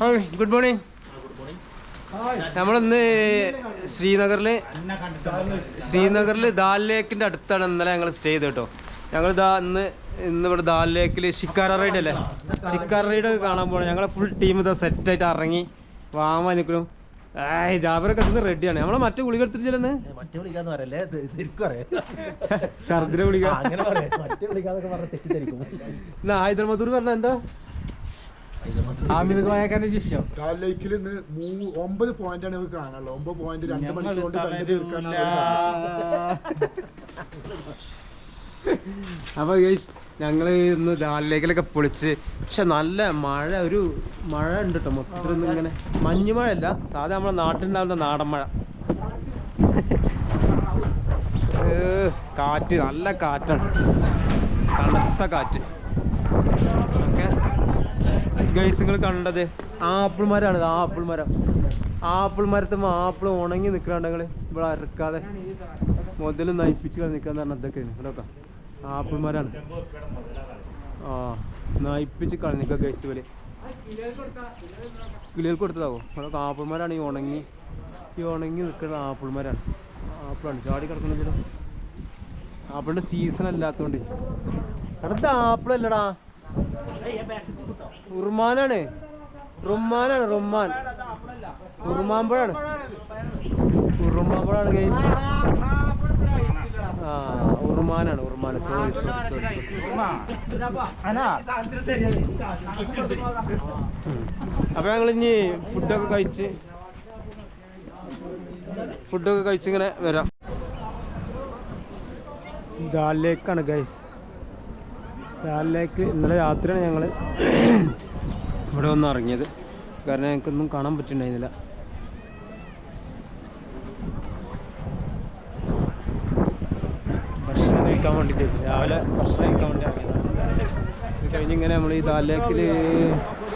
Hi good morning. നമ്മളിന്ന് ശ്രീനഗറിൽ ശ്രീനഗറിൽ ദാൽ ലേക്കിന്റെ അടുത്താണ് ഇന്നലെ ഞങ്ങൾ സ്റ്റേ ചെയ്ത് കേട്ടോ. ഞങ്ങൾ ദാ ഇന്ന് ഇന്ന് ഇവിടെ ദാൽ ലേക്കിൽ ഷിക്കാര റൈഡ് അല്ലേ? ഷിക്കാര റൈഡ് കാണാൻ പോകണം ഞങ്ങളെ ഫുൾ ടീം ഇതാ സെറ്റായിട്ട് ഇറങ്ങി വാമ നിൽക്കണം ഏയ് ജാബറൊക്കെ ഇന്ന് റെഡിയാണ് നമ്മളെ മറ്റേ ഗുളിക മറ്റേ വിളിക്കാന്ന് പറയല്ലേ? ഛർദിനെ ഗുളിക. മറ്റേ ഇന്ന് ഹൈദരാബാദൂർ പറഞ്ഞ എന്താ? കോയക്കാന്റെ ശിഷ്യം. ഡാൽ ഇന്ന് ഒമ്പത് പോയിന്റ് ആണ് നമുക്ക് കാണാനുള്ളത്. ഒമ്പത് പോയിന്റ് രണ്ട് ഞങ്ങൾ മണിക്കൂർ കൊണ്ട് കണ്ടു തീർക്കാനുള്ള അപ്പൊ ഗൈസ് ഞങ്ങൾ ഇന്ന് ദാലിലേക്കിലൊക്കെ പൊളിച്ച് പക്ഷെ നല്ല മഴ ഒരു മഴ ഉണ്ട് കേട്ടോ മൊത്തത്തിൽ ഒന്ന് ഇങ്ങനെ. മഞ്ഞ് മഴ അല്ല സാധാ നമ്മളെ നാട്ടിലുണ്ടാവുന്ന നാടൻ മഴ. ഏ, കാറ്റ് നല്ല കാറ്റാണ്. തണുത്ത കാറ്റ്. ഗൈസ് നിങ്ങൾ കണ്ടത് ആപ്പിൾ മരമാണ് ആപ്പിൾ മരം ആപ്പിൾ മരത്തുമ്പോൾ ആപ്പിൾ ഉണങ്ങി നിൽക്കണ്ട നിങ്ങൾ ഇവിടെ അരക്കാതെ മുതൽ നയിപ്പിച്ച് നിൽക്കാന്ന് പറഞ്ഞാൽ ഇതൊക്കെയാണ് ഇവിടെയൊക്കെ ആപ്പിൾ മരമാണ് ആ നയിപ്പിച്ച് കളഞ്ഞിക്ക ഗൈസ് പോലെ കിളികൾക്ക് കൊടുത്തതാവോ? ഇവിടെ ആപ്പിൾ മരമാണ് ഈ ഉണങ്ങി ഈ ഉണങ്ങി നിൽക്കുന്ന ആപ്പിൾ മരമാണ് ആപ്പിളാണ്. ചാടി കിടക്കുന്നത് ആപ്പിളിന്റെ സീസൺ അല്ലാത്തതുകൊണ്ട് അടുത്ത ആപ്പിൾ അല്ലടാ ഉറുമാനാണ് റുമാനാണ് റുമാൻ. ഉറുമാമ്പഴാണ് ഉറുമാമ്പഴാണ് ഗൈസ് ആ ഉറുമാനാണ് ഉറുമാൻ സോറി സോറി സോറി അപ്പൊ ഞങ്ങൾ ഇനി ഫുഡൊക്കെ കഴിച്ച് ഫുഡൊക്കെ കഴിച്ചിങ്ങനെ വരാം. ദാലിലേക്കാണ് ഗൈസ് ദാലിലേക്ക് ഇന്നലെ രാത്രിയാണ് ഞങ്ങൾ ഇവിടെ വന്ന് ഇറങ്ങിയത്. കാരണം ഞങ്ങൾക്കൊന്നും കാണാൻ പറ്റുന്നുണ്ടായിരുന്നില്ല ഭക്ഷണം കഴിക്കാൻ വേണ്ടിയിട്ട് രാവിലെ ഭക്ഷണം കഴിക്കാൻ വേണ്ടി ഇറങ്ങിയത് ഇത് കഴിഞ്ഞ് ഇങ്ങനെ നമ്മൾ ഈ ദാലേക്കിൽ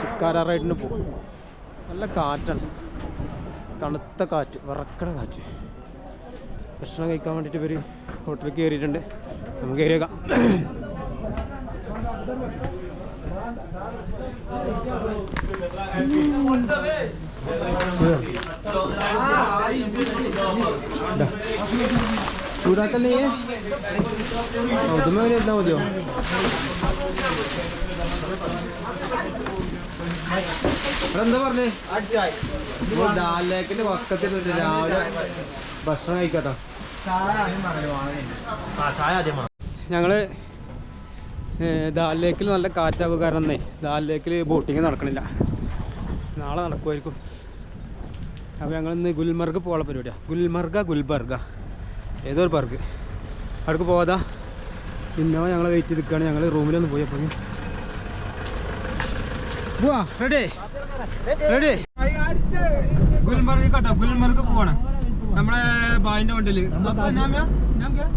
ശിക്കാരാറായിട്ടിന് പോകും നല്ല കാറ്റാണ്. തണുത്ത കാറ്റ് വിറക്കണ കാറ്റ്. ഭക്ഷണം കഴിക്കാൻ വേണ്ടിയിട്ട് ഇവർ ഹോട്ടലിൽ കയറിയിട്ടുണ്ട്. നമുക്ക് കയറിയേക്കാം. ചൂടാക്കല്ലേ? അതുമേ ഇരുന്നാൽ മതിയോ? എന്താ പറഞ്ഞേ? ഡാലിലേക്കിന്റെ പക്കത്തിൽ രാവിലെ ഭക്ഷണം കഴിക്കട്ടോ. ആ ചായ ലേക്കിൽ നല്ല കാറ്റാവ് കാരണം ദാൽ ലേക്കിൽ ബോട്ടിങ് നടക്കണില്ല. നാളെ നടക്കുമായിരിക്കും അപ്പോൾ ഞങ്ങൾ ഇന്ന് ഗുൽമർഗ് പോകാനുള്ള പരിപാടിയാണ് ഗുൽമർഗ ഗുൽബർഗ. ഏതൊരു ഒരു പാർക്ക് അവിടേക്ക് പോകാതാ ഇന്നോ ഞങ്ങൾ വെയിറ്റ് ചെയ്ത് നിൽക്കുകയാണ് ഞങ്ങൾ റൂമിലൊന്ന് പോയി അപ്പോൾ പോവാ റെഡി റെഡി ഗുൽമർഗ് കേട്ടോ. ഗുൽമർഗ് പോവാണ്. നമ്മളെ ബായിന്റെ വണ്ടിയിൽ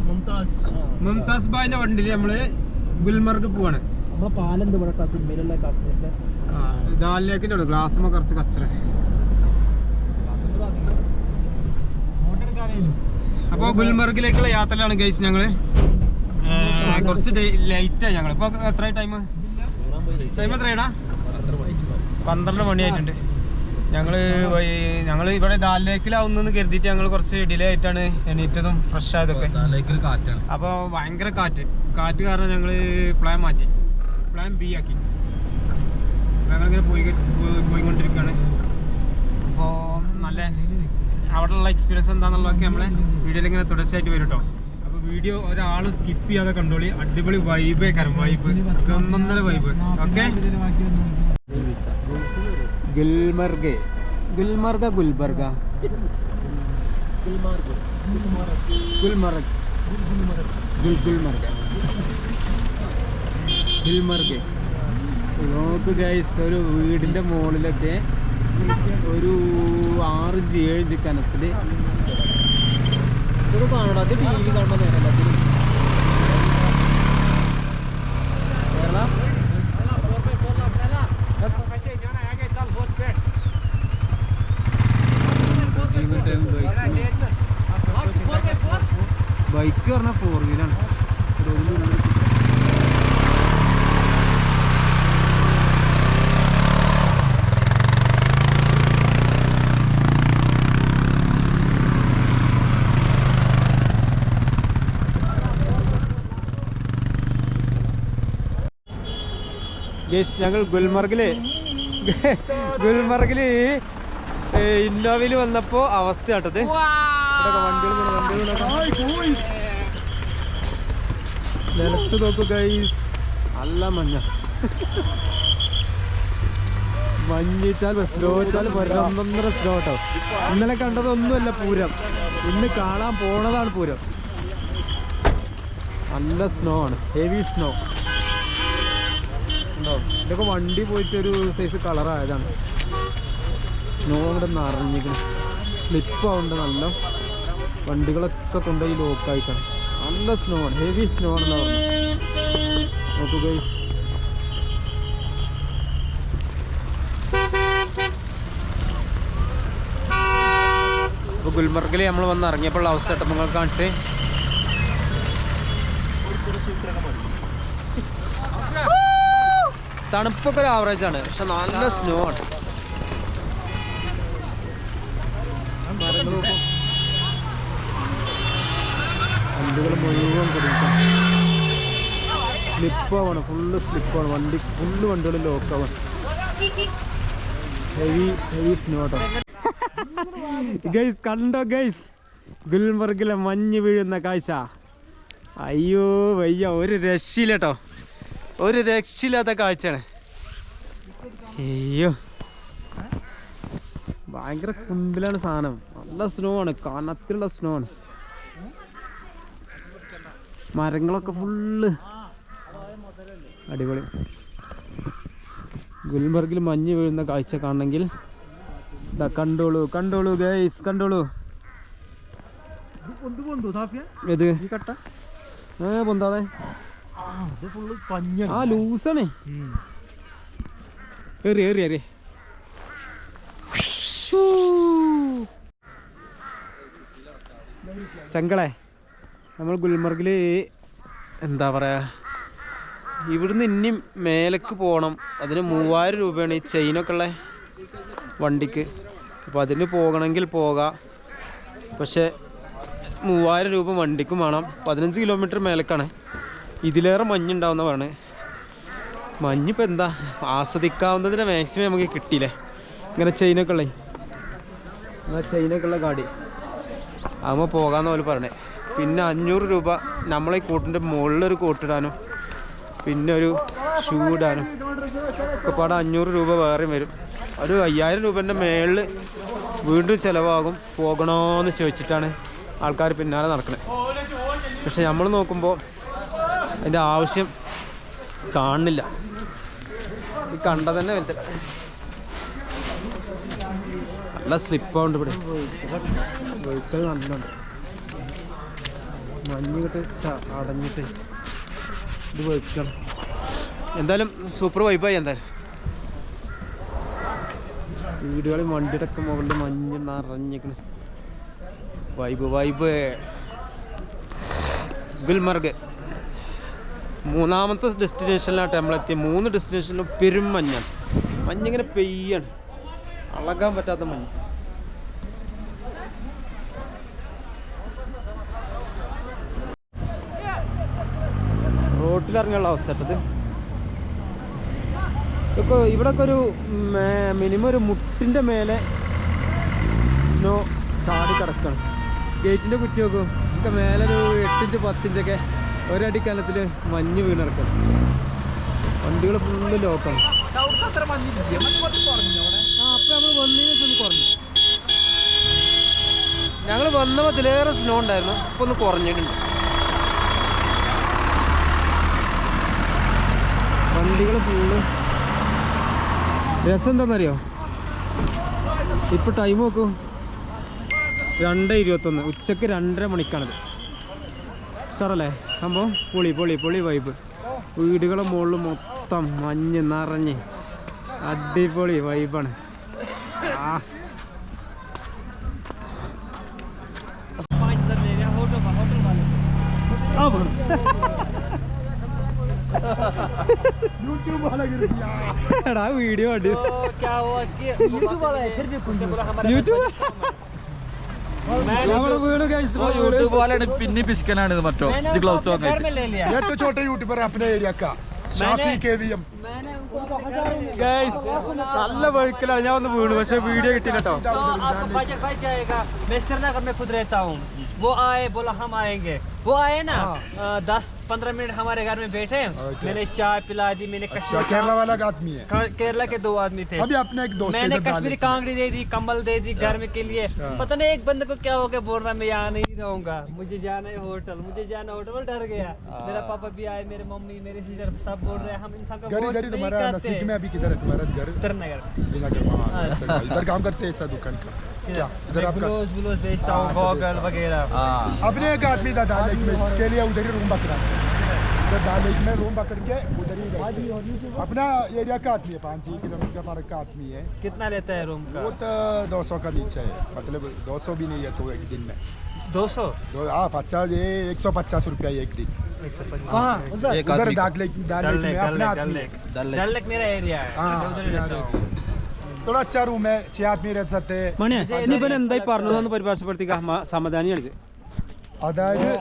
മുംതാസ്. മുംതാസ്. ബായിന്റെ വണ്ടിയിൽ നമ്മൾ ഗുൽമർഗ് പോവാണ്. നമ്മളെ പാലെന്ത് ഇവിടെ സിനിമയിലുള്ള കാശ്മീരിലെ ദാലിലേക്കിന്റെ അവിടെ ഗ്ലാസ്സുമ്പോൾ കുറച്ച് കച്ചറ. അപ്പോൾ ഗുൽമർഗിലേക്കുള്ള യാത്രയിലാണ് ഗൈസ് ഞങ്ങൾ. കുറച്ച് ലൈറ്റായി ഞങ്ങൾ ഇപ്പോൾ എത്ര ടൈം ടൈം എത്രയാടാ പന്ത്രണ്ട് മണിയായിട്ടുണ്ട്. ഞങ്ങൾ ഞങ്ങൾ ഇവിടെ ദാലിലേക്കിലാവുന്നെന്ന് കരുതിയിട്ട് ഞങ്ങൾ കുറച്ച് ഡിലേ ആയിട്ടാണ് എണീറ്റതും ഫ്രഷ് ആയതൊക്കെ. കാറ്റാണ്. അപ്പോൾ ഭയങ്കര കാറ്റ്. കാറ്റ് കാരണം ഞങ്ങൾ പ്ലാൻ മാറ്റി. പ്ലാൻ ബി ആക്കി. ഞങ്ങളിങ്ങനെ പോയി പോയി- പോയിക്കൊണ്ടിരിക്കുകയാണ് അപ്പോൾ നല്ല അവിടെയുള്ള എക്സ്പീരിയൻസ് എന്താണെന്നുള്ളതൊക്കെ നമ്മളെ വീഡിയോയിൽ ഇങ്ങനെ തുടർച്ചയായിട്ട് വരും കേട്ടോ അപ്പോൾ വീഡിയോ ഒരാൾ സ്കിപ്പ് ചെയ്യാതെ കണ്ടോളി. അടിപൊളി വൈബേ കരം വൈബ് ഒന്നൊന്നര വൈബ് ഓക്കെ ഗുൽമർഗ്. ഗുൽമർഗ ഗുൽബർഗ. ഗുൽമർഗ്. ഗുൽമർഗ. ഗുൽമർഗ്. നോക്ക് ഗൈസ് ഒരു വീടിന്റെ മുകളിലൊക്കെ ഒരു ആറ് ഇഞ്ച് ഏഴ് ഇഞ്ച് കനത്തിൽ ഇത് കാണണം. അത് ടി വി കാണുമ്പോൾ നേരം കേരള? ബൈക്ക് പറഞ്ഞാൽ ഫോർ വീലാണ് ഞങ്ങൾ ഗുൽമർഗിൽ ഗുൽമർഗിൽ ഇന്നോവയിൽ വന്നപ്പോ അവസ്ഥ ആട്ടത് വണ്ടികൾ വണ്ടികൾ നിലത്ത് നോക്കൂ ഗൈസ് നല്ല മഞ്ഞ. മഞ്ഞിച്ചാൽ സ്ലോ വെച്ചാൽ ഒന്നൊന്നര സ്ലോ കേട്ടോ ഇന്നലെ കണ്ടതൊന്നുമല്ല പൂരം. ഇന്ന് കാണാൻ പോണതാണ് പൂരം. നല്ല സ്നോ ആണ്. ഹെവി സ്നോ ഉണ്ടോ? ഇതൊക്കെ വണ്ടി പോയിട്ട് ഒരു സൈസ് കളറായതാണ് സ്നോ ഇവിടെ നിറഞ്ഞിരിക്കണം. ആവുന്നുണ്ട് നല്ല. വണ്ടികളൊക്കെ കൊണ്ടുപോയി ലോക്കായിട്ടാണ് നല്ല സ്നോ ആണ്. ഹെവി സ്നോ ആണ് അപ്പൊ ഗുൽമർഗിൽ നമ്മൾ വന്ന് ഇറങ്ങിയപ്പോൾ അവസ്ഥ കേട്ടോ. നിങ്ങൾ കാണിച്ചേ. തണുപ്പൊക്കെ ഒരു ആവറേജ് ആണ്. പക്ഷെ നല്ല സ്നോ ആണ്. വണ്ടികൾ മുഴുവൻ കുടുങ്ങിക്കാം സ്ലിപ്പാവാണ് ഫുള്ള് സ്ലിപ്പാണ്. വണ്ടി ഫുള്ള് വണ്ടികൾ ലോക്കാവാണ് ഹെവി ഹെവി സ്നോ ഗൈസ് കണ്ടോ ഗൈസ് ഗുൽമർഗിലെ മഞ്ഞ് വീഴുന്ന കാഴ്ച. അയ്യോ വയ്യ ഒരു രക്ഷയില്ല കേട്ടോ ഒരു രക്ഷയില്ലാത്ത കാഴ്ചയാണ്. അയ്യോ. ഭയങ്കര കുമ്പിലാണ് സാധനം. നല്ല സ്നോ ആണ് കനത്തിലുള്ള സ്നോ ആണ്. മരങ്ങളൊക്കെ ഫുള്ള്. അടിപൊളി. ഗുൽമർഗിൽ മഞ്ഞ് വീഴുന്ന കാഴ്ച കാണണമെങ്കിൽ ഇതാ കണ്ടോളൂ കണ്ടോളൂ ഗൈസ് കണ്ടോളൂ. ഏത്? ഏ പൊന്താതെ. ആ ലൂസാണേ. ഏറി ഏറി ഏറി. ചങ്കളെ. നമ്മൾ ഗുൽമർഗിൽ എന്താ പറയുക ഇവിടുന്ന് ഇനിയും മേലേക്ക് പോകണം. അതിന് മൂവായിരം രൂപയാണ് ഈ ചെയിനൊക്കെ ഉള്ള വണ്ടിക്ക്. അപ്പോൾ അതിന് പോകണമെങ്കിൽ പോകാം. പക്ഷേ മൂവായിരം രൂപ വണ്ടിക്കും വേണം. പതിനഞ്ച് കിലോമീറ്റർ മേലേക്കാണ്. ഇതിലേറെ മഞ്ഞുണ്ടാവുന്ന പറയണേ മഞ്ഞിപ്പോൾ എന്താ ആസ്വദിക്കാവുന്നതിന് മാക്സിമം നമുക്ക് കിട്ടിയില്ലേ? ഇങ്ങനെ ചെയിനൊക്കെ ഉള്ളേ. ചെയിനൊക്കെ ഉള്ള ഗാഡി ആകുമ്പോൾ പോകാമെന്ന് അവർ പറഞ്ഞേ. പിന്നെ അഞ്ഞൂറ് രൂപ. നമ്മളെ ഈ കൂട്ടിന്റെ മുകളിലൊരു കൂട്ടിടാനും പിന്നെ ഒരു ഷൂ ഇടാനും ഒക്കെ പാടെ അഞ്ഞൂറ് രൂപ വേറെയും വരും. ഒരു അയ്യായിരം രൂപേന്റെ മേളിൽ വീണ്ടും ചിലവാകും. പോകണമെന്ന് ചോദിച്ചിട്ടാണ് ആൾക്കാർ പിന്നാലെ നടക്കുന്നത് പക്ഷെ നമ്മൾ നോക്കുമ്പോൾ അതിന്റെ ആവശ്യം കാണുന്നില്ല. ഈ കണ്ട തന്നെ വലുത്. നല്ല സ്ലിപ്പാവുണ്ട് ഇവിടെ. വെഹിക്കിൾ നല്ലുണ്ട്. മഞ്ഞ് കിട്ട് അടഞ്ഞിട്ട് ഇത് വെക്കണം. എന്തായാലും സൂപ്പർ വൈബായി എന്തായാലും. വീടുകളിൽ വണ്ടിയുടെ ഒക്കെ മുകളിൽ മഞ്ഞ് നിറഞ്ഞിക്കണ് വൈബ് വൈബ് ഗുൽമർഗ്. മൂന്നാമത്തെ ഡെസ്റ്റിനേഷനിലാണ് നമ്മളെത്തിയ മൂന്ന് ഡെസ്റ്റിനേഷനിലും പെരും മഞ്ഞാണ്. മഞ്ഞിങ്ങനെ പെയ്യാണ്. അളകാൻ പറ്റാത്ത മഞ്ഞ്. റോട്ടിലിറങ്ങിയുള്ള അവസ്ഥ കേട്ടത് ഇതൊക്കെ ഇവിടൊക്കെ ഒരു മിനിമം ഒരു മുട്ടിന്റെ മേലെ സ്നോ ചാടി കിടക്കണം. ഗേറ്റിന്റെ കുറ്റി നോക്കും. ഇതൊക്കെ മേലെ ഒരു എട്ടിഞ്ച് പത്തിഞ്ചൊക്കെ ഒരടി കനത്തിൽ മഞ്ഞ് വീണ് കിടക്കണം. വണ്ടികൾ ഫുള്ള് ലോക്കാണ് ആ അപ്പം നമ്മൾ വന്നതിന് ശേഷം കുറഞ്ഞു. ഞങ്ങൾ വന്നപ്പോൾ ഇതിലേറെ സ്നോ ഉണ്ടായിരുന്നു. ഇപ്പൊ ഒന്ന് കുറഞ്ഞിട്ടുണ്ട്. വണ്ടികൾ ഫുള്ള് രസം എന്താണെന്നറിയോ ഇപ്പോൾ ടൈം നോക്കൂ. രണ്ട് ഇരുപത്തൊന്ന്. ഉച്ചയ്ക്ക് രണ്ടര മണിക്കാണിത്. സാറല്ലേ? സംഭവം പൊളി പൊളി പൊളി വൈബ് വീടുകളെ മുകളിൽ മൊത്തം മഞ്ഞ് നിറഞ്ഞ് അടിപൊളി വൈബാണ് ആ. नहीं बोला हमारा യൂട്യൂബ് നമ്മള് വീട് കഴിച്ചു യൂട്യൂബ് പോലെയാണ് പിന്നെ പിശുക്കനാണ് ഇത് മറ്റോ ഇത് ഗ്ലൗസ് घर വാങ്ങിയിട്ട് में ले लिया ये तो छोटे यूट्यूबर है अपने एरिया का ഷാഫി കെ വി എം मैंने उनको अपने घर में ले- ഗൈസ് നല്ല വഴുക്കലാണ് ഞാൻ ഒന്ന് വീണു പക്ഷെ വീഡിയോ കിട്ടില്ല കേട്ടോ तो आपको बजट बैठ जाएगा मैं श्रीनगर में खुद रहता हूँ वो आए बोला हम आएंगे वो आए ना हाँ। दस पंद्रह मिनट हमारे घर में बैठे Okay. मैंने चाय पिला दी मैंने अच्छा केरला वाला आदमी है। केरला के दो आदमी थे। अभी अपने एक दोस्त मैंने कश्मीरी कांगड़ी दे दी कंबल दे दी घर में के लिए। अच्छा। पता नहीं एक बंदे को क्या हो गया बोल रहा मैं यहाँ नहीं रहूँगा। मुझे जाना है होटल मुझे जाना होटल। डर गया। मेरा पापा भी आए मेरे मम्मी मेरे सिस्टर सब बोल रहे हैं हम इंसान को तुम्हारा। नज़दीक में अभी किधर है? तुम्हारा घर? श्रीनगर श्रीनगर हाँ। इधर काम करते हैं दुकान का। क्या? इधर आपका ब्लूज ब्लूज बेचता हाँ, हूँ गॉगल वगैरह। अपने एक आदमी था दाल लेक में इसके लिए उधर ही रूम पकड़ा। उधर दाल लेक में रूम पकड़ के उधर ही अपना एरिया का आदमी है पाँच छः किलोमीटर का फ़र्क का आदमी है। कितना लेता है रूम का? वो तो दो सौ का नीचे है मतलब दो सौ भी नहीं है तो एक दिन में। दो सौ? हाँ पचास ये एक सौ पचास रुपया एक दिन। कहाँ? उधर? Dal lake Dal lake lake में अपना आदमी है। डल लेक। मेरा एरिया है। തുടച്ച റൂമേ ചിയാത്മീര സത്തെ മണിയെ ഇതിപ്പോ എന്തായി പറഞ്ഞു പരിഭാഷപ്പെടുത്തി സമാധാനിയാണ് അതായത്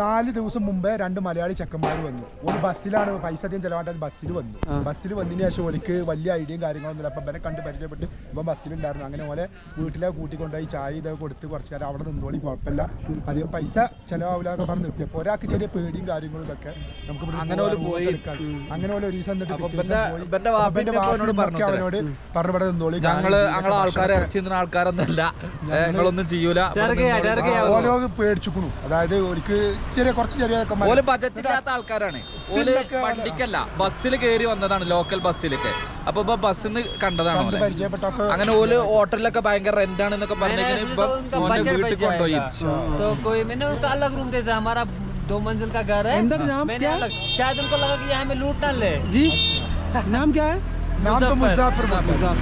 നാല് ദിവസം മുമ്പേ രണ്ട് മലയാളി ചെക്കന്മാർ വന്നു. ഒരു ബസ്സിലാണ് പൈസ അധികം ചെലവാട്ടത് ബസ്സിൽ വന്നു. ബസ്സിൽ വന്നതിന് ശേഷം ഓലിക്ക് വലിയ ഐഡിയയും കാര്യങ്ങളൊന്നും ഇല്ല. അപ്പം ഇവനെ കണ്ട് പരിചയപ്പെട്ട് ഇവൻ ബസ്സിലുണ്ടായിരുന്നു അങ്ങനെ പോലെ വീട്ടിലെ കൂട്ടിക്കൊണ്ടുപോയി ചായ ഇതൊക്കെ കൊടുത്ത് കുറച്ച് നേരം അവിടെ നിന്നോളി കുഴപ്പമില്ല. അധികം പൈസ ചെലവാവില്ല എന്നൊക്കെ പറഞ്ഞ് നിർത്തി അപ്പോൾ ഒരാൾക്ക് ചെറിയ പേടിയും കാര്യങ്ങളും ഇതൊക്കെ നമുക്ക് അങ്ങനെ പോയി. അങ്ങനെ പോലെ ഒരു ദിവസം എന്നിട്ട് അവനോട് പറഞ്ഞു പറഞ്ഞു ഇവിടെ നിന്നോളി. ഞങ്ങൾ ഞാൻ ഞങ്ങളെ ആൾക്കാരെ ഭക്ഷണമൊക്കെ ഇറച്ചി തിന്നുന്ന ആൾക്കാരൊന്നല്ല ഏ, ഞങ്ങളൊന്നും ചെയ്യൂല. ഓരോ പേടിച്ചുക്കണു. അതായത് ഒരിക്ക് ചെറിയ കുറച്ച് ചെറിയ ചെക്കന്മാര് ഓല് ബജറ്റ് ഇല്ലാത്ത ആൾക്കാരാണ് ഓല് പിന്നൊക്കെ ഓല്- വണ്ടിക്കല്ല ബസ്സിൽ കയറി വന്നതാണ് ലോക്കൽ ബസ്സിലൊക്കെ അപ്പൊ ഇപ്പൊ ബസ്സിന്ന് കണ്ടതാണ് കണ്ട് ഓലെ പരിചയപ്പെട്ടൊക്കെ അങ്ങനെ ഓല് ഹോട്ടലിലൊക്കെ ഭയങ്കര റെന്റ് ആണെന്നൊക്കെ मैंने പറഞ്ഞെങ്കിൽ ऐसे ഇപ്പൊ तो उनका മോന്റെ बजट വീട്ടിൽ बच കൊണ്ടുപോയി जाएगा तो कोई मैंने उनका अलग रूम दे दिया हमारा दो मंजिल का घर है अंदर नाम मैंने क्या? अलग शायद उनको लगा कि यहाँ में लूट ना ले जी नाम क्या है नाम तो मुजफ्फर। मुजफ्फर मुजफ्फर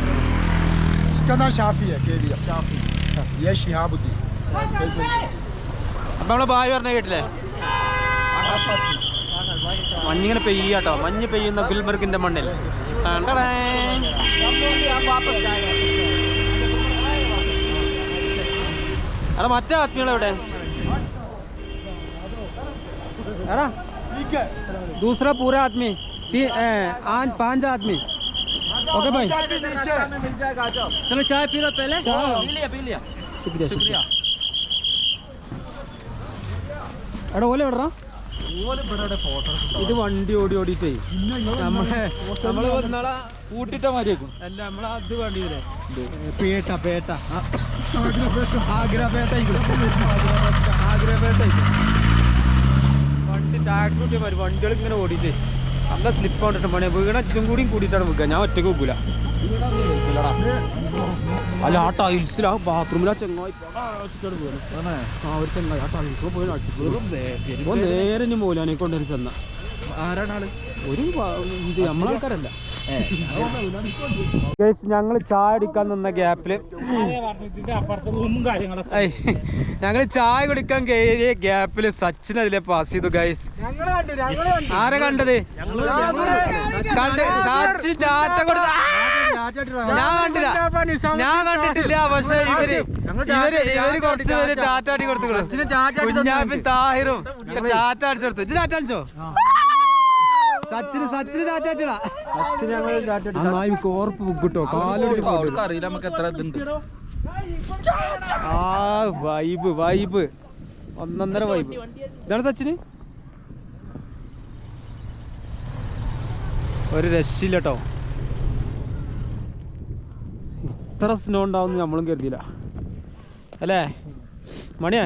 इसका नाम शाफी है के लिया शाफी ये शिहाबुद्दीन ऐसे ही। അപ്പൊ നമ്മളെ ബായ് പറഞ്ഞ കേട്ടില്ലേ മഞ്ഞിങ്ങനെ പെയ്യാട്ടോ മഞ്ഞ് പെയ്യുന്ന ഗുൽബർഗിന്റെ മണ്ണിൽ കണ്ടടേ. എടാ മറ്റേ ആത്മീയളെവിടെ എടാ दूसरा पूरा आदमी तीन ए, आन पांच आदमी ओके भाई चलो चाय पी लो पहले शुक्रिया शुक्रिया എടാ ഓല എവിടാ ഇത് വണ്ടി ഓടി ഓടിയിട്ടേ. നമ്മളെ നമ്മൾ വന്നാളെ കൂട്ടിട്ട മാറിയേക്കും അല്ല നമ്മളെ അത് വണ്ടി പേട്ട പേട്ട. ആ, ആഗ്രഹപേട്ട ആഗ്രഹപേട്ട വണ്ടി ടാക്ടർ കൂട്ടിയ മാറി വണ്ടികൾ ഇങ്ങനെ ഓടിയിട്ട്. നല്ല സ്ലിപ്പ് കൊണ്ടിട്ട് പണിയാ. വീണ അച്ഛൻ കൂടിയും കൂടിയിട്ടാണ് വെക്കുക ഞാൻ ഒറ്റയ്ക്ക് വെക്കൂല അല്ല ആ ടൈൽസിൽ ആ ബാത്റൂമിൽ ആ ചെങ്ങായി ആ ഒരു ചെങ്ങായി ആ ടൈൽസ് പോയി അടിച്ചു നേരെ മൂലാനെ കൊണ്ടുവരും ചെന്ന. ആരാണ് ഒരു ഇത് നമ്മളാൾക്കാരല്ല. ഞങ്ങൾ ചായ അടിക്കാൻ നിന്ന ഗ്യാപ്പിൽ ഞങ്ങൾ ചായ കുടിക്കാൻ കയറിയ ഗ്യാപ്പിൽ സച്ചിൻ അതിലെ പാസ് ചെയ്തു ഗൈസ് ആരെ കണ്ടത്? കണ്ട്. സച്ചിൻ ചാറ്റ കൊടുത്ത ഞാൻ കണ്ടില്ല. ഞാൻ കണ്ടിട്ടില്ല പക്ഷെ ഇവർ ഇവർ ഇവർ കുറച്ച് പേര് ടാറ്റ അടി കൊടുത്തു കുഞ്ഞാപ്പി താഹിറും ടാറ്റ അടിച്ചെടുത്തു ഇജ്ജ് ടാറ്റ അടിച്ചോ? സച്ചിന് സച്ചിന് കോർപ്പ് കാലൊടി അറിയില്ല നമുക്ക് എത്ര ഇതുണ്ട്. ആ വൈബ് വൈബ് ഒന്നൊന്നര വൈബ് ഇതാണ് സച്ചിന്? ഒരു രക്ഷയില്ല കേട്ടോ ഇത്ര സ്നോ ഉണ്ടാവും നമ്മളും കരുതിയില്ല. അല്ലേ? മണിയേ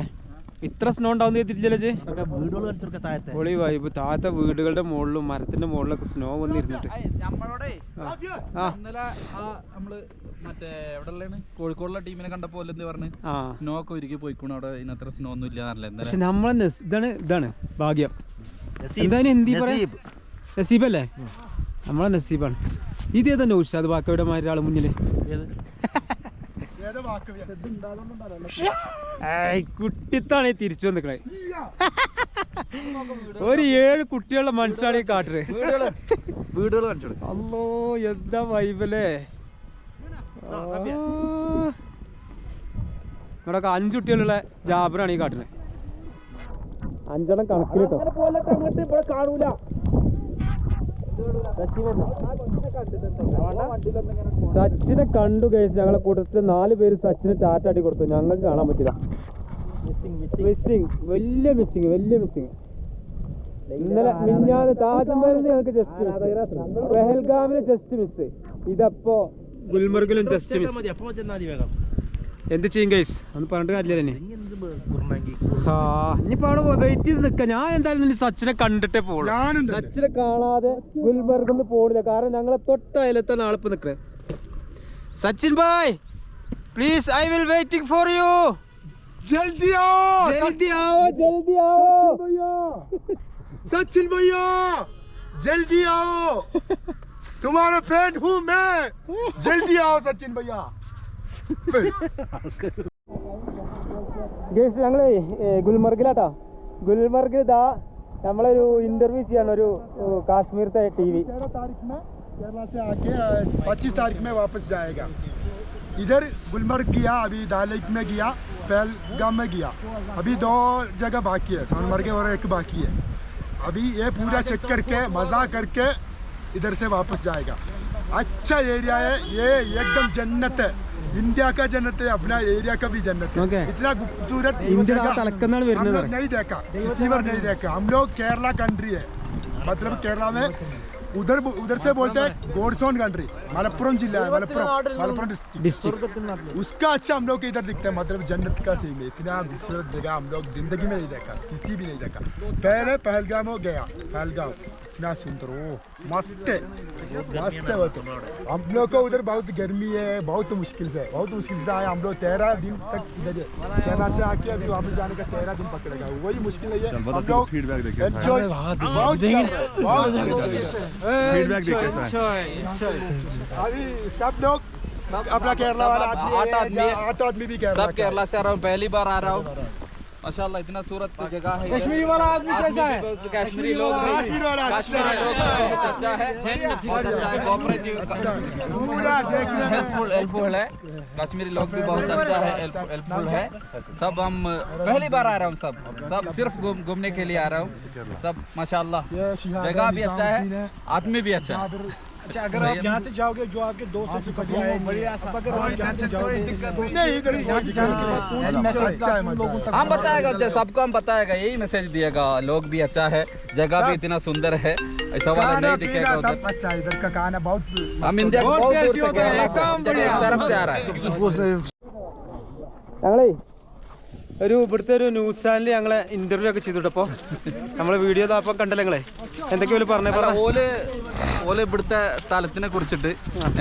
ഇത്ര സ്നോ ഉണ്ടാവും താഴത്തെ. പൊളി വൈബ് താഴത്തെ വീടുകളുടെ മുകളിലും മരത്തിന്റെ മുകളിലൊക്കെ സ്നോ വന്നിരുന്നിട്ട്. മറ്റേ കോഴിക്കോടുള്ള ടീമിനെ കണ്ടപ്പോൾ പറഞ്ഞു? സ്നോ ഒക്കെ ഒരുക്കി പോയിക്കണു അവിടെ. ഇതിനത്ര സ്നോ ഒന്നും ഇല്ല പക്ഷെ നമ്മളെ ഇതാണ് ഇതാണ് ഭാഗ്യം. എന്തായാലും എന്തി നസീബ്. അല്ലേ നമ്മളെ നസീബാണ്. ഇത് ഏതാ നൗഷാദ് ബാക്കയുടെ മാതിരി ആൾ മുന്നിൽ. ഏതാ? വാക്ക്? ഏയ്, കുട്ടിത്താണ് ഈ തിരിച്ചു വന്നിക്കണേ. ഒരു ഏഴ് കുട്ടികളുടെ മനസ്സിലാണ് ഈ കാട്ടിൽ. അല്ലോ എന്താ വൈബല്ലേ? ഇവിടെ അഞ്ചു കുട്ടികളുള്ള ജാബറാണ് ഈ കാട്ടിൽ. അഞ്ചെണ്ണം കണക്കിലിട്ടോ. സച്ചിനെ കണ്ടു കഴിച്ച് ഞങ്ങളെ കൂട്ടത്തിൽ നാല് പേര് സച്ചിന് ടാറ്റാടി കൊടുത്തു. ഞങ്ങൾക്ക് കാണാൻ പറ്റില്ല. മിസ്സിങ് വലിയ മിസ്സിങ് വലിയ മിസ്സിങ് ഇന്നലെ മിഞ്ഞാന്ന് താജ്മഹലിന് ഞങ്ങൾക്ക് ജസ്റ്റ് മിസ് പെഹൽഗാമിന് ജസ്റ്റ് മിസ് ഇതപ്പോ ഗുൽമർഗിലും ജസ്റ്റ് മിസ് എന്ത് ചെയ്യും ഗൈസ് ഒന്ന് പറഞ്ഞിട്ട് കാര്യമില്ല ആ ഇനിയിപ്പോ അവിടെ വെയിറ്റ് ചെയ്ത് നിക്ക ഞാൻ എന്തായാലും ഇനി സച്ചിനെ കണ്ടിട്ടേ പോകുള്ളൂ ഞാനും തന്നെ. സച്ചിനെ കാണാതെ ഗുൽബർഗൊന്നും പോണില്ല കാരണം ഞങ്ങളെ തൊട്ട അയലത്താണ് ആളിപ്പോ നിക്കണേ Sachin bye please I will waiting for you जल्दी आओ ജൽദി ആവോ ജൽദി ആവോ भैया सचिन भैया जल्दी आओ तुम्हारा फैन हूँ मैं जल्दी आओ सचिन भैया ഗേസ് ഞങ്ങളെ ഗുൽമർഗിലാട്ടാ ഗുൽമർഗിൽ ഇതാ നമ്മളൊരു ഇന്റർവ്യൂ ചെയ്യാണ് ഒരു ഏ, കാശ്മീരത്തെ ടി വി तेरह तारीख में केरला से आके पच्चीस तारीख में वापस जाएगा इधर गुलमर्ग गया अभी दाल लेक में गया पहलगाम में गया अभी दो जगह बाकी है सोनमर्ग और एक बाकी है अभी ये पूरा चेक करके मज़ा करके इधर से वापस जाएगा अच्छा एरिया है ये एकदम जन्नत है इंडिया का जन्नत है अपना एरिया का भी जन्नत है Okay. इतना खूबसूरत ഇന്ത്യയുടെ ആ जगह തലക്കെന്നാണ് हम വരുന്നത് लोग नहीं देखा किसी बार नहीं देखा हम लोग केरला कंट्री है मतलब केरला में उधर उधर से बोलते हैं गोडसोन कंट्री मलपुरम जिला है मलपुरम मलपुरम डिस्ट्रिक्ट ഡിസ്ട്രിക്ട് उसका अच्छा हम लोग को इधर दिखता है मतलब जन्नत का सीन है इतना खूबसूरत जगह हम लोग जिंदगी में नहीं देखा किसी भी नहीं देखा पहले पहलगाम हो गया पहलगाम इतना सुंदर ओ मस्त है मस्त है वो तो हम लोग को उधर बहुत गर्मी है बहुत मुश्किल से बहुत मुश्किल से आए हम लोग तेरह दिन तक इधर है केरला से आके अभी वापस जाने का तेरह दिन पकड़ेगा वही मुश्किल है हम लोग बहुत हैं, बहुत अभी सब लोग अपना केरला वाला आदमी आठ आदमी है। आठ आदमी भी केरला सब का केरला से आ रहा हूँ पहली बार आ रहा हूँ माशाल्लाह इतना सूरत की जगह है। कश्मीरी वाला आदमी कैसा है? कश्मीरी लोग भी- कश्मीर वाला अच्छा। है अच्छा है। बहुत अच्छा है। अच्छा। हेल्पफुल है। कश्मीरी लोग भी बहुत अच्छा। है। हेल्पफुल है। सब हम पहली बार आ रहा हूँ सब। सब सिर्फ़ घूमने के लिए आ रहा हूँ। सब माशाल्लाह। जगह भी अच्छा है। आदमी भी अच्छा है। अच्छा अगर आप यहाँ से जाओगे जो आपके दोस्त से हम बताएगा सबको हम बताएगा यही मैसेज दिएगा। लोग भी अच्छा है जगह भी इतना सुंदर है ऐसा वाला नहीं दिखेगा उधर। अच्छा इधर का खाना बहुत हम इंडिया बहुत दूर एकदम बढ़िया तरफ़ से आ रहा है। ഒരു ഇവിടുത്തെ ഒരു ന്യൂസ് ചാനൽ ഞങ്ങളെ ഇന്റർവ്യൂ ഒക്കെ ചെയ്തിട്ടപ്പോ നമ്മളെ വീഡിയോ അപ്പം കണ്ടല്ലേ നിങ്ങളെ? എന്തൊക്കെയാ ഓൽ പറഞ്ഞേ? ഓൽ ഓൽ ഇവിടുത്തെ സ്ഥലത്തിനെ കുറിച്ചിട്ട്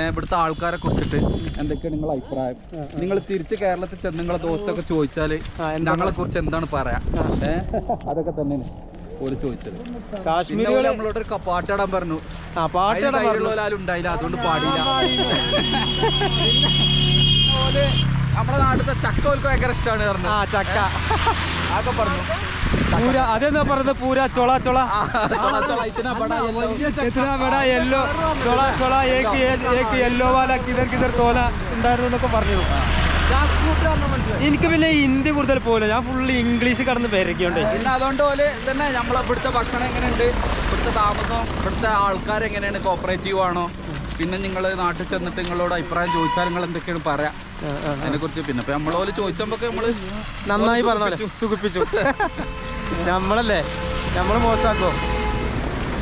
ഇവിടുത്തെ ആൾക്കാരെ കുറിച്ചിട്ട് എന്തൊക്കെയാണ് നിങ്ങളെ അഭിപ്രായം? നിങ്ങൾ തിരിച്ച് കേരളത്തിൽ ചെന്ന് നിങ്ങളെ ദോസ്തൊക്കെ ചോദിച്ചാൽ ഞങ്ങളെ കുറിച്ച് എന്താണ് പറയാ? അതൊക്കെ തന്നെ ഓൽ ചോദിച്ചത്. പിന്നെ നമ്മളോട് ഒരു പാട്ടിടാൻ പറഞ്ഞു. ആ പാട്ടാടാൻ ഉണ്ടായില്ല അതുകൊണ്ട് പാടില്ല ഓൽ നമ്മളെ നാട്ടിലത്തെ ചക്ക ഓൽക്ക് ഭയങ്കര ഇഷ്ടമാണ് ആ ചക്ക. അതൊക്കെ പറഞ്ഞു. പൂര അതെന്താ പറയുന്നത് പൂര ചൊള ചൊള. ചൊള, ചൊള, ഇത്തിനാ ബടാ yellow. ഇത്ര ബടാ യെല്ലോ ചൊള ചൊള ഏക്ക് ഏക്ക് യെല്ലോ വാല കിതർ കിതർ തോല ഉണ്ടായിരുന്നു എന്നൊക്കെ പറഞ്ഞു. എനിക്ക് പിന്നെ ഹിന്ദി കൂടുതൽ പോലെ ഞാൻ ഫുള്ള് ഇംഗ്ലീഷ് കടന്ന് പേരൊക്കെയുണ്ട്. പിന്നെ അതുകൊണ്ട് പോലെ തന്നെ നമ്മളെ ഇവിടുത്തെ ഭക്ഷണം എങ്ങനെയുണ്ട്? ഇവിടുത്തെ താമസം ഇവിടുത്തെ ആൾക്കാർ എങ്ങനെയാണ് കോപ്പറേറ്റീവ് ആണോ? പിന്നെ നിങ്ങൾ നാട്ടിൽ ചെന്നിട്ട് നിങ്ങളോട് അഭിപ്രായം ചോദിച്ചാൽ നിങ്ങൾ എന്തൊക്കെയാണ് പറയാ? അതിനെ കുറിച്ച് പിന്നെ. ഇപ്പൊ നമ്മളോൽ ചോദിച്ചപ്പോ നമ്മൾ നന്നായി പറഞ്ഞു സുഖിപ്പിച്ചു. നമ്മളല്ലേ? നമ്മൾ മോശമാക്കോ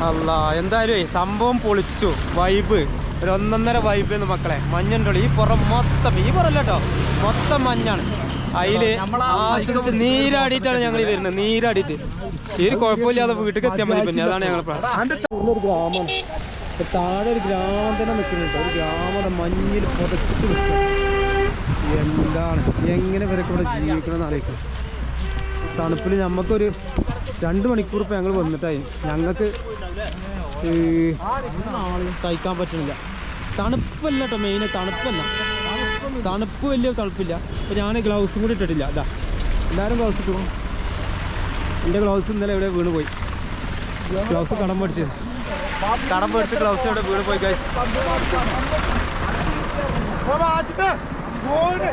അല്ല എന്തായാലും സംഭവം പൊളിച്ചു. വൈബ്. ഒരു ഒന്നൊന്നര വൈബ് എന്ന് മക്കളെ. മഞ്ഞുണ്ടോളൂ ഈ പുറം മൊത്തം ഈ പുറം കേട്ടോ. മൊത്തം മഞ്ഞാണ്. അതിൽ ആസ്വദിച്ച് നീരാടിയിട്ടാണ് ഞങ്ങൾ വരുന്നത്. നീരാടിയിട്ട്. ഈ ഒരു കുഴപ്പമില്ലാതെ വീട്ടിൽ എത്തിയാൽ മതി പിന്നെ. അതാണ് ഞങ്ങൾ ഒരു ഗ്രാമമാണ് താഴെ ഒരു ഗ്രാമം തന്നെ നിൽക്കുന്നുണ്ട്. ഒരു ഗ്രാമം മഞ്ഞിൽ പുതച്ച് എന്താണ്? എങ്ങനെ ഇവരൊക്കെ ഇവിടെ ജീവിക്കണമെന്ന് ആലോചിക്കണം തണുപ്പിൽ നമുക്കൊരു രണ്ട് മണിക്കൂർ ഇപ്പം ഞങ്ങൾ വന്നിട്ടായി. ഞങ്ങൾക്ക് സഹിക്കാൻ പറ്റുന്നില്ല തണുപ്പല്ല കേട്ടോ മെയിൻ തണുപ്പല്ല. തണുപ്പ് വലിയ തണുപ്പില്ല. അപ്പോൾ ഞാൻ ഗ്ലൗസും കൂടി ഇട്ടിട്ടില്ല. അതാ എല്ലാവരും ഗ്ലൗസ് ഇട്ടു. എന്റെ ഗ്ലൗസ് ഇന്നലെ ഇവിടെ വീണ് പോയി. ഗ്ലൗസ് കടം മേടിച്ചത് കടം മേടിച്ച് ഗ്ലൗസ് ഇവിടെ വീട് പോയി ഗൈസ്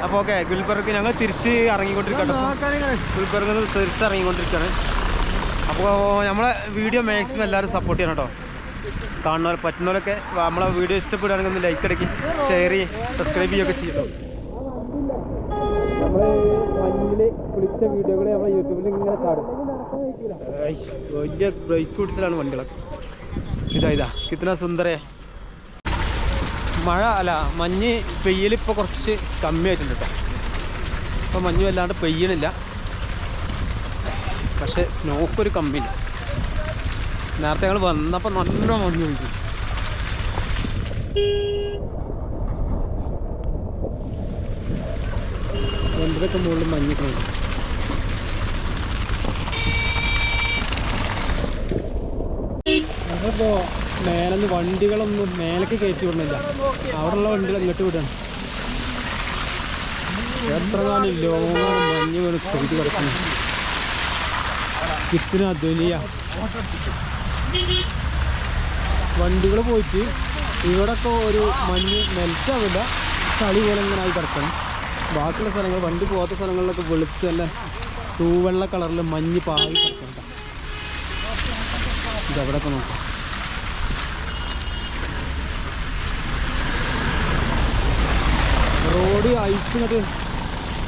അപ്പോൾ ഓക്കെ ഗുൽബർഗ് ഞങ്ങൾ തിരിച്ച് ഇറങ്ങിക്കൊണ്ടിരിക്കട്ടെ ഗുൽബർഗിൽ നിന്ന് തിരിച്ച് ഇറങ്ങിക്കൊണ്ടിരിക്കുകയാണ്. അപ്പോൾ നമ്മളെ വീഡിയോ മാക്സിമം എല്ലാവരും സപ്പോർട്ട് ചെയ്യണം കേട്ടോ. കാണുന്നവർ പറ്റുന്നവരൊക്കെ നമ്മളെ വീഡിയോ ഇഷ്ടപ്പെടുകയാണെങ്കിൽ ഒന്ന് ലൈക്ക് അടക്കി ഷെയർ ചെയ്യും സബ്സ്ക്രൈബ് ചെയ്യുകയൊക്കെ ചെയ്യും വീഡിയോകളെ മഞ്ഞിൽ കുളിച്ച വീഡിയോകൾ നമ്മളെ യൂട്യൂബിൽ ഇങ്ങനെ കാണും വലിയ ബ്രേക്ക് ഫുഡ്സിലാണ് വണ്ടികളൊക്കെ. ഇതാ ഇതാ. കിത്തന സുന്ദരേ. മഴ അല്ല മഞ്ഞ് പെയ്യലിപ്പോൾ കുറച്ച് കമ്മിയായിട്ടുണ്ട് കേട്ടോ ഇപ്പോൾ മഞ്ഞ് വല്ലാണ്ട് പെയ്യണില്ല. പക്ഷെ സ്നോക്ക് ഒരു കമ്മിയില്ല നേരത്തെ ഞങ്ങൾ വന്നപ്പോൾ നല്ല മഞ്ഞ് ഒഴിക്കും എന്തൊക്കെ മുകളിൽ മഞ്ഞിട്ടുണ്ട് ഞങ്ങളിപ്പോൾ മേലെന്ന് വണ്ടികളൊന്നും മേലേക്ക് കയറ്റി വിടണില്ല അവിടെയുള്ള വണ്ടികൾ ഇങ്ങോട്ട് വിടണം. എത്ര കാലം ലോകമാണ് മഞ്ഞ് വീണ് പെയ്ത് കിടക്കുന്നു. കിത്തിന് അധ്വനിയ വണ്ടികൾ പോയിട്ട് ഇവിടൊക്കെ ഒരു മഞ്ഞ് മെൽറ്റാവില്ല. ചളി പോലെ ഇങ്ങനെ ആയി കിടക്കണം. ബാക്കിയുള്ള സ്ഥലങ്ങൾ വണ്ടി പോകാത്ത സ്ഥലങ്ങളിലൊക്കെ വെളുത്ത് നല്ല തൂവെള്ള കളറിൽ മഞ്ഞ് പാകി കിടക്കണം ട്ടോ. ഇത് അവിടെയൊക്കെ നോക്കാം. റോഡ് ഐസ്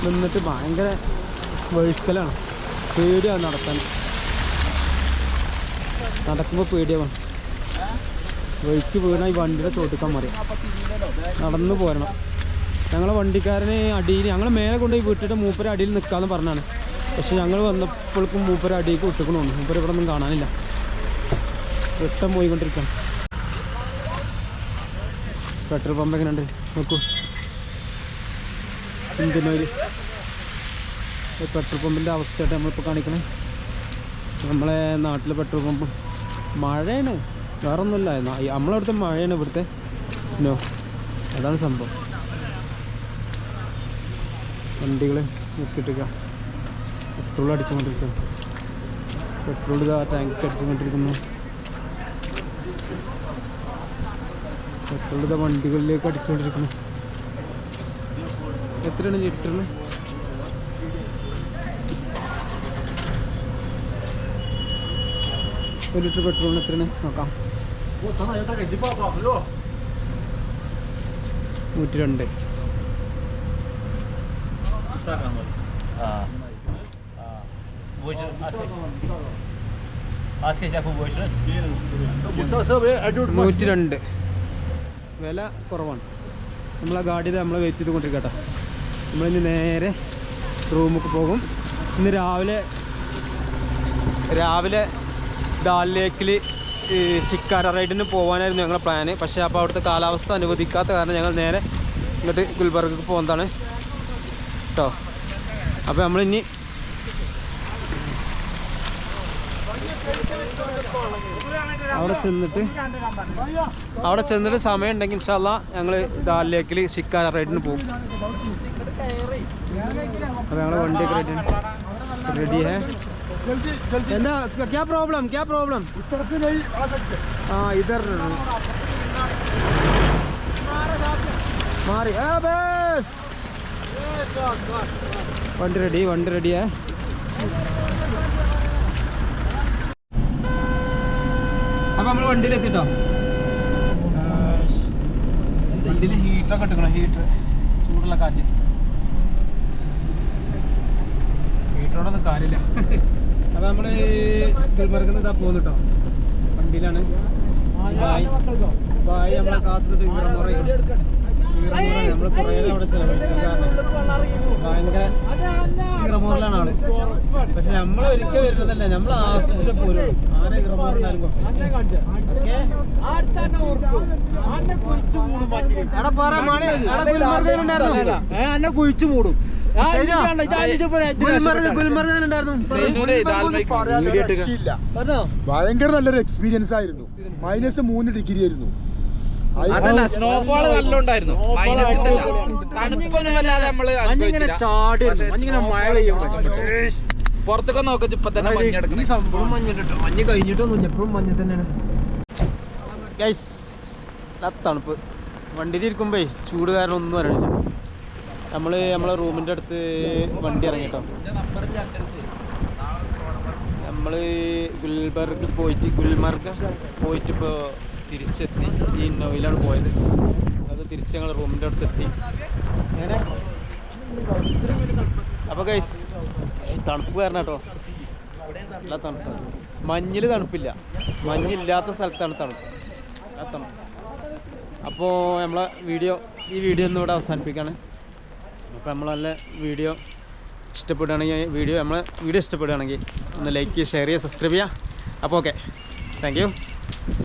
നിന്നിട്ട് ഭയങ്കര വഴുക്കലാണ് പേടിയാണ് നടക്കാൻ. നടക്കുമ്പോൾ പേടിയാവും. വഴിക്ക് വീണാൽ ഈ വണ്ടിയുടെ ചോട്ടിക്കാൻ മതി. നടന്നു പോരണം. ഞങ്ങളെ വണ്ടിക്കാരനെ അടിയിൽ ഞങ്ങൾ മേലെ കൊണ്ടുപോയി വിട്ടിട്ട് മൂപ്പര അടിയിൽ നിൽക്കാമെന്ന് പറഞ്ഞാണ്. പക്ഷെ ഞങ്ങൾ വന്നപ്പോഴേക്കും മൂപ്പര അടിയിലേക്ക് വിട്ടുക്കണമെന്ന് മൂപ്പര ഇവിടെ ഒന്നും കാണാനില്ല. വെട്ടം പോയിക്കൊണ്ടിരിക്കണം. പെട്രോൾ പമ്പ് എങ്ങനെയുണ്ട്? നോക്കൂ. ഇന്ത്യൻ പെട്രോൾ പമ്പിന്റെ അവസ്ഥയായിട്ട് നമ്മളിപ്പോൾ കാണിക്കണേ. നമ്മളെ നാട്ടിലെ പെട്രോൾ പമ്പ് മഴയാണ്. വേറെ ഒന്നുമില്ല നമ്മളവിടുത്തെ മഴയാണ് ഇവിടുത്തെ സ്നോ. അതാണ് സംഭവം. വണ്ടികൾ നിർത്തിയിട്ടേക്ക പെട്രോൾ അടിച്ചുകൊണ്ടിരിക്കുക പെട്രോൾ ഇതാ ടാങ്ക് അടിച്ചുകൊണ്ടിരിക്കുന്നു. പെട്രോൾ ഇതാ വണ്ടികളിലേക്ക് അടിച്ചുകൊണ്ടിരിക്കുന്നു. എത്രയാണ് ലിറ്ററിന് ഒരു ലിറ്റർ പെട്രോളിന് എത്രയാണ്? നോക്കാം. നൂറ്റി രണ്ട് നൂറ്റി രണ്ട് വില കുറവാണ്. നമ്മളെ ഗാഡി നമ്മളെ വെയിറ്റ് ചെയ്ത് കൊണ്ടിരിക്കട്ടെ നമ്മളിന്ന് നേരെ റൂമൊക്കെ പോകും. ഇന്ന് രാവിലെ രാവിലെ ഡാൽ ലേക്കിൽ ശിക്കാര റൈഡിന് പോകാനായിരുന്നു ഞങ്ങളുടെ പ്ലാന് പക്ഷേ അപ്പോൾ അവിടുത്തെ കാലാവസ്ഥ അനുവദിക്കാത്ത കാരണം ഞങ്ങൾ നേരെ ഇങ്ങോട്ട് ഗുൽബർഗക്ക് പോകുന്നതാണ്. കേട്ടോ അപ്പോൾ നമ്മളിനി അവിടെ ചെന്നിട്ട് അവിടെ ചെന്നിട്ട് സമയം ഉണ്ടെങ്കിൽ ഇൻഷാല്ല ഞങ്ങൾ ദാൽ ലേക്കിൽ ശിക്കാര റൈഡിന് പോകും. അപ്പോൾ ഞങ്ങളുടെ വണ്ടിയൊക്കെ റെഡി റെഡി ഹേ എന്താ ക്യാ പ്രോബ്ലം ക്യാ പ്രോബ്ലം ആ ഇതർ മാറി. ആ ബസ്. വണ്ടി റെഡി വണ്ടി റെഡിയേ അപ്പൊ നമ്മൾ വണ്ടിയിലെത്തിട്ടോ വണ്ടിയിൽ ഹീറ്ററൊക്കെ ഇട്ടിക്കണം ഹീറ്റർ ചൂടുള്ള കാറ്റ്. ഹീറ്ററോടൊന്നും കാര്യമില്ല. അപ്പൊ നമ്മൾ ഗുൽമർഗിൽ ഇതാ പോകുന്നു കേട്ടോ വണ്ടിയിലാണ്. ബായ് ബായ് നമ്മളെ കാത്തിട്ട് ഈറമുറ നമ്മൾ കുറേ അവിടെ ചെലവഴിച്ചു. കാരണം ഭയങ്കര ഈറമുറയിലാണ് ആൾ. പക്ഷെ നമ്മൾ ഒരിക്കൽ വരുന്നതല്ല. നമ്മൾ ആസ്വദിച്ചിട്ട് പോരും ആരെ ഈറമുറുണ്ടാലും അവിടെ ഗുൽമർഗിലുണ്ടായിരുന്നു കുഴിച്ചു മൂടും. ഭയങ്കര നല്ലൊരു എക്സ്പീരിയൻസ് ആയിരുന്നു. മൈനസ് മൂന്ന് ഡിഗ്രി ആയിരുന്നു. അതല്ല സ്നോഫോൾ നല്ല ഉണ്ടായിരുന്നു. തണുപ്പൊന്നും വല്ലാതെ നമ്മൾ മഞ്ഞിങ്ങനെ ചാടി മഞ്ഞിങ്ങനെ മഴ പെയ്യും പുറത്തൊക്കെ നോക്കി ഇപ്പൊ തന്നെ സംഭവം മഞ്ഞിട്ടോ മഞ്ഞ് കഴിഞ്ഞിട്ടൊന്നുമില്ല. എപ്പോഴും മഞ്ഞ തന്നെയാണ്. ഗൈസ് തണുപ്പ്. വണ്ടിയിൽ ഇരിക്കുമ്പോ ചൂട് കാരണം ഒന്നും അറിയില്ല നമ്മൾ നമ്മളെ റൂമിന്റെ അടുത്ത് വണ്ടി ഇറങ്ങിട്ടോ. നമ്മൾ ഗുൽബർഗ് പോയിട്ട് ഗുൽമർഗ് പോയിട്ട് ഇപ്പോൾ തിരിച്ചെത്തി. ഈ ഇന്നോവയിലാണ് പോയത്. അത് തിരിച്ച് ഞങ്ങൾ റൂമിന്റെ അടുത്ത് എത്തി. അങ്ങനെ അപ്പോൾ ഗൈസ് തണുപ്പ് കാരണം കേട്ടോ. നല്ല തണുപ്പ്. മഞ്ഞിൽ തണുപ്പില്ല. മഞ്ഞില്ലാത്ത സ്ഥലത്താണ് തണുപ്പ്. തണുപ്പ്. അപ്പോൾ നമ്മളെ വീഡിയോ ഈ വീഡിയോ ഒന്നും ഇവിടെ അവസാനിപ്പിക്കുകയാണ് അപ്പോൾ നല്ല വീഡിയോ ഇഷ്ടപ്പെടുകയാണെങ്കിൽ വീഡിയോ നമ്മളെ വീഡിയോ ഇഷ്ടപ്പെടുകയാണെങ്കിൽ ഒന്ന് ലൈക്ക് ചെയ്യുക ഷെയർ ചെയ്യുക സബ്സ്ക്രൈബ് ചെയ്യുക. അപ്പോൾ ഓക്കെ താങ്ക്